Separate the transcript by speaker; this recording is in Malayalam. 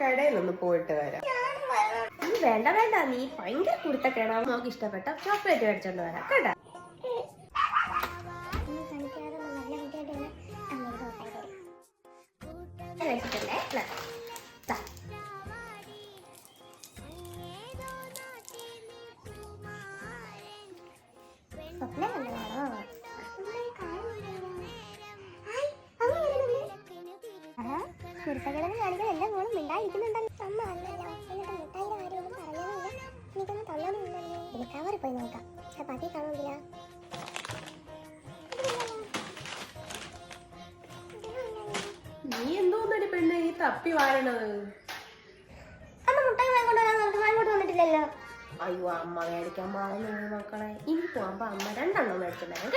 Speaker 1: കടയിലൊന്ന് പോയിട്ട് വരാം. നീ വേണ്ട വേണ്ട. നീ ഭയങ്കര കുടുത്തക്കേടാ നമുക്ക് ഇഷ്ടപ്പെട്ട ചോക്ലേറ്റ് മേടിച്ചോണ്ട് വരാം കേട്ടാ. സ്വപ്നം കുരുത്തകളെന്ന് കാണിക്കാൻ എല്ലാ മോളും മിണ്ടായിരിക്കുന്നുണ്ടല്ലോ അമ്മ അല്ലല്ലോ എന്നിട്ട് മിഠായിയുടെ കാര്യമൊന്നും പറഞ്ഞതുമില്ല എനിക്കൊന്നും തള്ളൊന്നുമില്ലല്ലോ ഇനി കവറിൽ പോയി നോക്കാം ചപ്പാത്തി കാണുന്നില്ല
Speaker 2: നീ എന്തോന്നടി പെണ്ണെ ഈ തപ്പി വാരണത്
Speaker 1: അമ്മ മുട്ടായി വാങ്ങിക്കൊണ്ടുവരാൻ നമുക്ക് വാങ്ങിക്കൊണ്ട് വന്നിട്ടില്ലല്ലോ
Speaker 2: അയ്യോ അമ്മ മേടിക്കാൻ മറന്നു മക്കളെ ഇനി പോകുമ്പോ അമ്മ രണ്ടെണ്ണം മേടിച്ചിട്ടുണ്ടായിരുന്നു